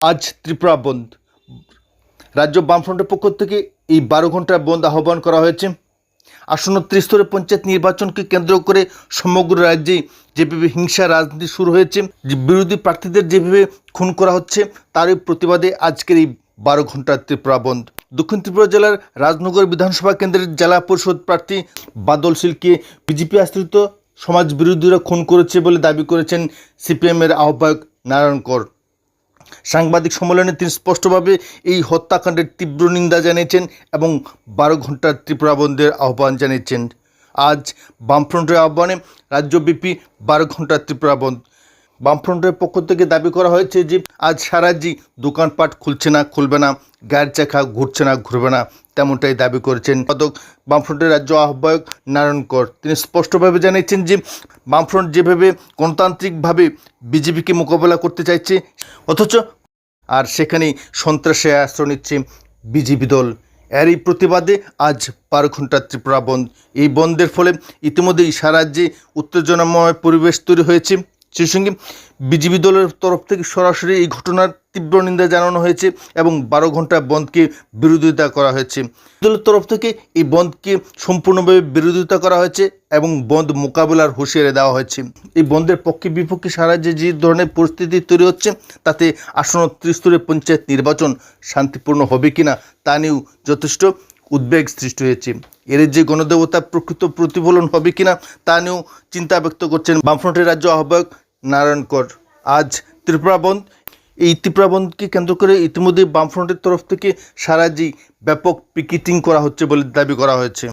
আজ ত্রিপুরা বন্ধ। রাজ্য বামফ্রন্টের পক্ষ থেকে এই বারো ঘণ্টার বন্ধ আহ্বান করা হয়েছে। আসন্ন ত্রিস্তরের পঞ্চায়েত নির্বাচনকে কেন্দ্র করে সমগ্র রাজ্যে যেভাবে হিংসা রাজনীতি শুরু হয়েছে বিরোধী প্রার্থীদের যেভাবে খুন করা হচ্ছে, তারই প্রতিবাদে আজকের এই বারো ঘণ্টার ত্রিপুরা বন্ধ। দক্ষিণ ত্রিপুরা জেলার রাজনগর বিধানসভা কেন্দ্রের জেলা পরিষদ প্রার্থী বাদল শীলকে বিজেপি আশ্রিত সমাজ বিরোধীরা খুন করেছে বলে দাবি করেছেন সিপিএমের আহ্বায়ক নারায়ণ কর। সাংবাদিক সম্মেলনে তিনি স্পষ্টভাবে এই হত্যাকাণ্ডের তীব্র নিন্দা জানিয়েছেন এবং বারো ঘণ্টার ত্রিপুরা বন্ধের আহ্বান জানিয়েছেন। আজ বামফ্রন্টের আহ্বানে রাজ্যব্যাপী বারো ঘণ্টার ত্রিপুরা বন্ধ। বামফ্রন্টের পক্ষ থেকে দাবি করা হয়েছে যে আজ সারাজি দোকানপাট খুলছে না, খুলবে না গায়ের চাকা ঘুরছে না, ঘুরবে না, তেমনটাই দাবি করেছেন পদক বামফ্রন্টের রাজ্য আহ্বায়ক নারায়ণ কর। তিনি স্পষ্টভাবে জানিয়েছেন যে বামফ্রন্ট যেভাবে গণতান্ত্রিকভাবে বিজেপিকে মোকাবেলা করতে চাইছে, অথচ আর সেখানেই সন্ত্রাসে আশ্রয় নিচ্ছে বিজেপি দল। এরই প্রতিবাদে আজ বারো ঘণ্টা ত্রিপুরা বন্ধ। এই বন্ধের ফলে ইতিমধ্যেই সারা রাজ্যে উত্তেজনাময় পরিবেশ তৈরি হয়েছে। সেই সঙ্গে বিজেপি দলের তরফ থেকে সরাসরি এই ঘটনার তীব্র নিন্দা জানানো হয়েছে এবং বারো ঘণ্টা বন্ধকে বিরোধিতা করা হয়েছে। দলের তরফ থেকে এই বন্ধকে সম্পূর্ণভাবে বিরোধিতা করা হয়েছে এবং বন্ধ মোকাবিলার হুঁশিয়ারি দেওয়া হয়েছে। এই বন্ধের পক্ষে বিপক্ষে সারা রাজ্যে যে ধরনের পরিস্থিতি তৈরি হচ্ছে, তাতে আসন্ন ত্রিস্তরের পঞ্চায়েত নির্বাচন শান্তিপূর্ণ হবে কিনা তা নিয়েও যথেষ্ট উদ্বেগ সৃষ্টি হয়েছে। এর যে গণদেবতার প্রকৃত প্রতিফলন হবে কিনা তা নিয়েও চিন্তা ব্যক্ত করছেন বামফ্রন্টের রাজ্য আহ্বায়ক নারায়ণ কর। আজ ত্রিপুরা বন্ধ। এই ত্রিপুরা বন্ধকে কেন্দ্র করে ইতিমধ্যে বামফ্রন্টের তরফ থেকে সারা ব্যাপক পিকেটিং করা হচ্ছে বলে দাবি করা হয়েছে।